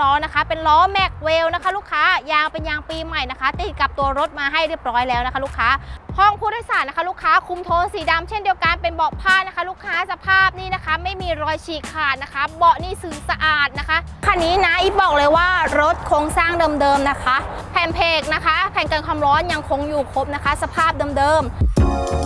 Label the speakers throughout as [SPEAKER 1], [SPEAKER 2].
[SPEAKER 1] ล้อนะคะ เป็นล้อแม็กเวลนะคะ ลูกค้ายางเป็นยางปีใหม่นะคะ ติดกับตัวรถมาให้เรียบร้อยแล้วนะคะ ลูกค้าห้องผู้โดยสารนะคะ ลูกค้าคุมโทนสีดำเช่นเดียวกันเป็นเบาะผ้านะคะ ลูกค้าสภาพนี่นะคะ ไม่มีรอยฉีกขาดนะคะ เบาะนี่ซื้อสะอาดนะคะคันนี้นะอีบอกเลยว่ารถโครงสร้างเดิมๆนะคะ แผ่นเพกนะคะ แผ่นกันความร้อนยังคงอยู่ครบนะคะ สภาพเดิมๆ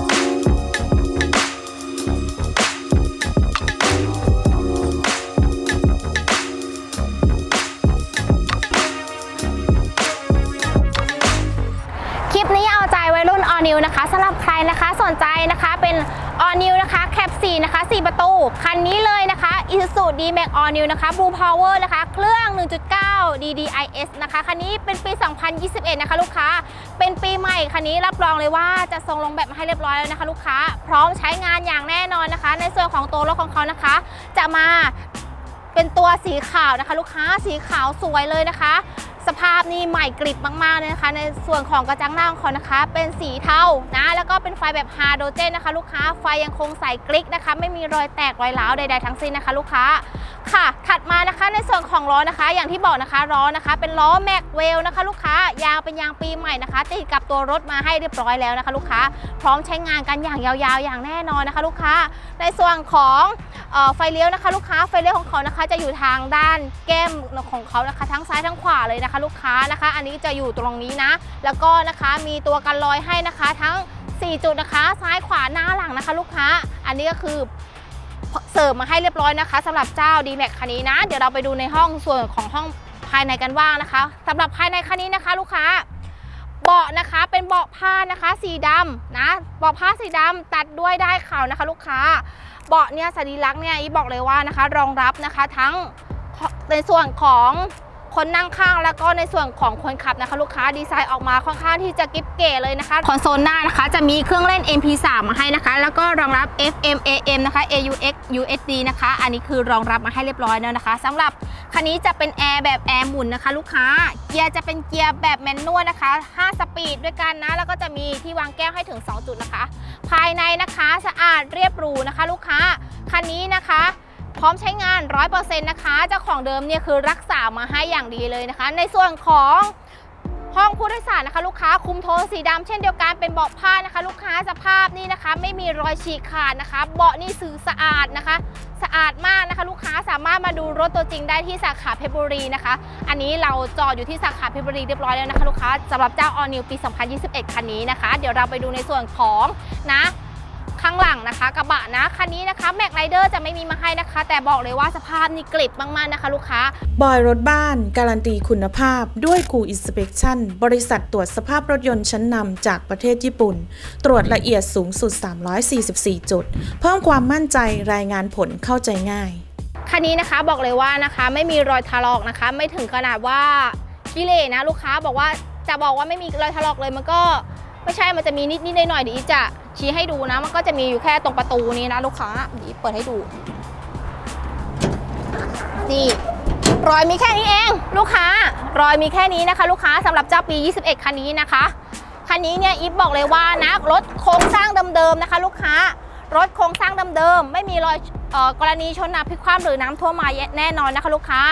[SPEAKER 1] ลิปนี้เอาใจวัยรุ่นออนิวนะคะสำหรับใครนะคะสนใจนะคะเป็นออนิวนะคะแคป4นะคะ 4 ประตู คันนี้เลยนะคะ Isuzu D-Max All New นะคะ Blue Power นะคะ เครื่อง 1.9 DDIS นะคะ คันนี้เป็นปี 2021 นะคะ ลูกค้า เป็นปีใหม่ คันนี้รับรองเลยว่าจะส่งลงแบบมาให้เรียบร้อยแล้วนะคะ ลูกค้า พร้อมใช้งานอย่างแน่นอนนะคะ ในส่วนของตัวรถของเขานะคะ จะมาเป็นตัวสีขาวนะคะ ลูกค้า สีขาวสวยเลยนะคะ สภาพนี่ใหม่กริบมากๆเลยนะคะ ในส่วนของกระจังหน้าของเขานะคะ เป็นสีเทานะแล้วก็เป็นไฟแบบฮาโดเจนนะคะ ลูกค้าไฟยังคงใสกริกนะคะ ไม่มีรอยแตกรอยร้าวใดๆทั้งสิ้นนะคะ ลูกค้าค่ะ ถัดมานะคะในส่วนของล้อนะคะ อย่างที่บอกนะคะล้อนะคะ เป็นล้อแม็กเวลนะคะ ลูกค้ายางเป็นยางปีใหม่นะคะ ติดกับตัวรถมาให้เรียบร้อยแล้วนะคะ ลูกค้าพร้อมใช้งานกันอย่างยาวๆ อย่างแน่นอนนะคะ ลูกค้าในส่วนของออไฟเลี้ยวนะคะ ลูกค้าไฟเลี้ยวของเขานะคะ จะอยู่ทางด้านแก้มของเขานะคะ ทั้งซ้ายทั้งขวาเลยนะคะ ลูกค้านะคะ อันนี้จะอยู่ตรงนี้นะ แล้วก็นะคะมีตัวกันรอยให้นะคะทั้ง 4 จุดนะคะ ซ้ายขวาหน้าหลังนะคะ ลูกค้า อันนี้ก็คือ สิร์ฟมาให้เรียบร้อยนะคะสำหรับเจ้า d m a x คันนี้นะ เดี๋ยวเราไปดูในห้องส่วนของห้องภายในกันว่างนะคะสำหรับภายในคันนี้นะคะ ลูกค้าเบาะนะคะเป็นเบาะผ้านะคะ สีดำนะเบาะผ้าสีดำตัดด้วยได้ขาวนะคะ ลูกค้าเบาะเนี่ยสตีลักเนี่ยอีบอกเลยว่านะคะ รองรับนะคะทั้งในส่วนของ คนนั่งข้างแล้วก็ในส่วนของคนขับนะคะ ลูกค้าดีไซน์ออกมาค่อนข้างที่จะกิ๊บเก๋เลยนะคะ คอนโซลหน้านะคะจะมีเครื่องเล่น MP3 มาให้นะคะ แล้วก็รองรับ FM AM นะคะ AUX USD นะคะ อันนี้คือรองรับมาให้เรียบร้อยแล้วนะคะสำหรับคันนี้จะเป็นแอร์แบบแอร์หมุนนะคะ ลูกค้าเกียร์จะเป็นเกียร์แบบแมนนวลนะคะ 5 สปีดด้วยกันนะ แล้วก็จะมีที่วางแก้วให้ถึง 2 จุดนะคะ ภายในนะคะสะอาดเรียบหรูนะคะ ลูกค้าคันนี้ พร้อมใช้งาน 100%นะคะเจ้าของเดิมเนี่ยคือรักษามาให้อย่างดีเลยนะคะ ในส่วนของห้องผู้โดยสารนะคะ ลูกค้าคุมโทนสีดำเช่นเดียวกันเป็นเบาะผ้านะคะ ลูกค้าสภาพนี่นะคะ ไม่มีรอยฉีกขาดนะคะ เบาะนี่ซื้อสะอาดนะคะ สะอาดมากนะคะ ลูกค้าสามารถมาดูรถตัวจริงได้ที่สาขาเพชรบุรีนะคะ อันนี้เราจอดอยู่ที่สาขาเพชรบุรีเรียบร้อยแล้วนะคะ ลูกค้าสำหรับเจ้า All New ปี 2021 คันนี้นะคะ เดี๋ยวเราไปดูในส่วนของนะ ข้างหลังนะคะ กระบะนะคันนี้นะคะแม็กไรเดอร์จะไม่มีมาให้นะคะ แต่บอกเลยว่าสภาพนี่กริบมากๆนะคะ ลูกค้า
[SPEAKER 2] บอยรถบ้าน การันตีคุณภาพด้วยกูอินสเป t ชั่นบริษัทตรวจสภาพรถยนต์ชั้นนำจากประเทศญี่ปุ่น ตรวจละเอียดสูงสุด 344 จุด เพิ่มความมั่นใจรายงานผลเข้าใจง่าย
[SPEAKER 1] คันนี้นะคะบอกเลยว่านะคะไม่มีรอยถลอกนะคะ ไม่ถึงขนาดว่าขี้เหร่นะลูกค้าบอกว่าจะบอกว่าไม่มีรอยถลอกเลยมันก็ไม่ใช่มันจะมีนิดนิดๆหน่อยๆเดี๋ยวอีจะ ชี้ให้ดูนะ มันก็จะมีอยู่แค่ตรงประตูนี้นะลูกค้าดีเปิดให้ดู นี่รอยมีแค่นี้เองลูกค้า รอยมีแค่นี้นะคะ ลูกค้าสำหรับเจ้าปี 21 คันนี้นะคะ คันนี้เนี่ยอีฟบอกเลยว่านะรถโครงสร้างเดิมๆนะคะ ลูกค้ารถโครงสร้างเดิมๆไม่มีรอย กรณีชนนักพลิกคว่ำหรือน้ำท่วมมาแน่นอนนะคะลูกค้า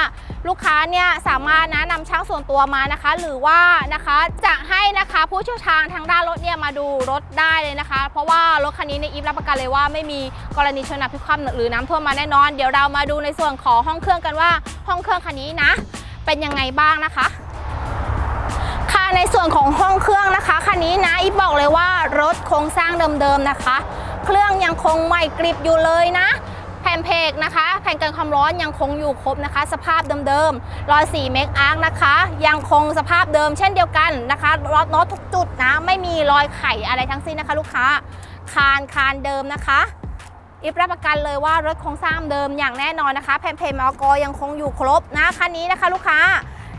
[SPEAKER 1] ลูกค้าเนี่ยสามารถนะนำช่างส่วนตัวมานะคะ หรือว่านะคะจะให้นะคะผู้เชี่ยวชาญทางด้านรถเนี่ยมาดูรถได้เลยนะคะ เพราะว่ารถคันนี้ในอีฟรับประกันเลยว่าไม่มีกรณีชนนักพลิกคว่ำหรือน้ำท่วมมาแน่นอน เดี๋ยวเรามาดูในส่วนของห้องเครื่องกันว่าห้องเครื่องคันนี้นะ เป็นยังไงบ้างนะคะค่ะในส่วนของห้องเครื่องนะคะคันนี้นะอีฟบอกเลยว่ารถโครงสร้างเดิมๆนะคะ เครื่องยังคงใหม่กริบอยู่เลยนะ ผ่นเพกนะคะ แผ่นกันความร้อนยังคงอยู่ครบนะคะ สภาพเดิมๆรอยสีเมคอาร์คนะคะ ยังคงสภาพเดิมเช่นเดียวกันนะคะรถน็อตทุกจุดนะไม่มีรอยไข่อะไรทั้งสิ้นนะคะ ลูกค้าคานคานเดิมนะคะอิฟรับประกันเลยว่ารถโครงสร้างเดิมอย่างแน่นอนนะคะ แผ่นเพลมอกยังคงอยู่ครบนะคันนี้นะคะ ลูกค้า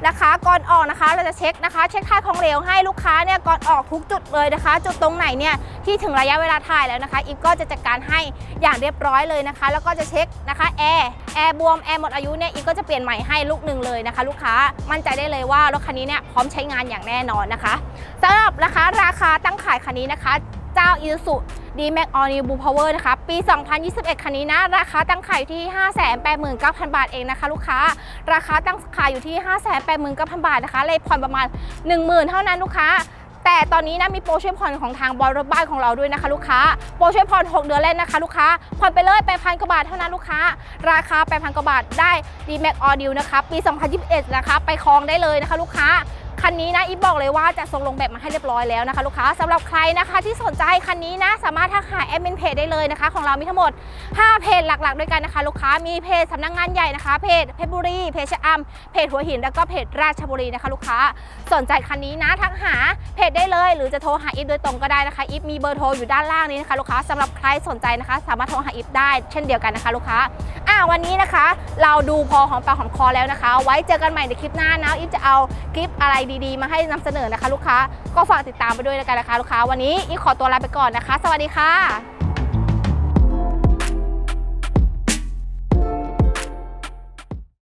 [SPEAKER 1] นะคะ ก่อนออกนะคะเราจะเช็คนะคะ เช็คค่าของเหลวให้ลูกค้าเนี่ยก่อนออกทุกจุดเลยนะคะ จุดตรงไหนเนี่ยที่ถึงระยะเวลาถ่ายแล้วนะคะอิฟก็จะจัดการให้อย่างเรียบร้อยเลยนะคะ แล้วก็จะเช็คนะคะแอร์แอร์บวมแอร์หมดอายุเนี่ยอิฟก็จะเปลี่ยนใหม่ให้ลูกหนึ่งเลยนะคะ ลูกค้ามั่นใจได้เลยว่ารถคันนี้เนี่ยพร้อมใช้งานอย่างแน่นอนนะคะสำหรับนะคะราคาตั้งขายคันนี้นะคะ เจ้า Isuzu D-Max All New Blue Power นะคะ ปี 2021 คันนี้นะ ราคาตั้งขายอยู่ที่ 589,000 บาทเองนะคะ ลูกค้า ราคาตั้งขายอยู่ที่ 589,000 บาทนะคะ เลยผ่อนประมาณ 10,000 เท่านั้นลูกค้า แต่ตอนนี้นะมีโปรช่วยผ่อนของทางบอยรถบ้านของเราด้วยนะคะ ลูกค้า โปรช่วยผ่อน 6 เดือนเล่นนะคะ ลูกค้า ผ่อนไปเลย8,000กว่าบาทเท่านั้นลูกค้า ราคา8,000กว่าบาทได้ D-Max All New นะคะ ปี 2021 นะคะ ไปครองได้เลยนะคะ ลูกค้า คันนี้นะอีฟบอกเลยว่าจะส่งลงแบบมาให้เรียบร้อยแล้วนะคะลูกค้าสำหรับใครนะคะที่สนใจคันนี้นะสามารถทักหาแอดมินเพจได้เลยนะคะ ของเรามีทั้งหมด 5 เพจหลักๆ ด้วยกันนะคะ ลูกค้ามีเพจสำนักงานใหญ่นะคะเพจเพชรบุรีเพจชะอำเพจหัวหินแล้วก็เพจราชบุรีนะคะ ลูกค้าสนใจคันนี้นะทักหาเพจได้เลย หรือจะโทรหาอีฟโดยตรงก็ได้นะคะอีฟมีเบอร์โทรอยู่ด้านล่างนี้นะคะลูกค้าสำหรับใครสนใจนะคะ สามารถโทรหาอีฟได้ เช่นเดียวกันนะคะ ลูกค้าอะวันนี้นะคะ เราดูพอหอมปากหอมคอแล้วนะคะ ไว้เจอกันใหม่ในคลิปหน้านะอีฟจะเอาคลิปอะไรดีๆ มาให้นำเสนอนะคะ ลูกค้าก็ฝากติดตามไปด้วยแล้วกันนะคะลูกค้าวันนี้อีขอตัวลาไปก่อนนะคะ สวัสดีค่ะ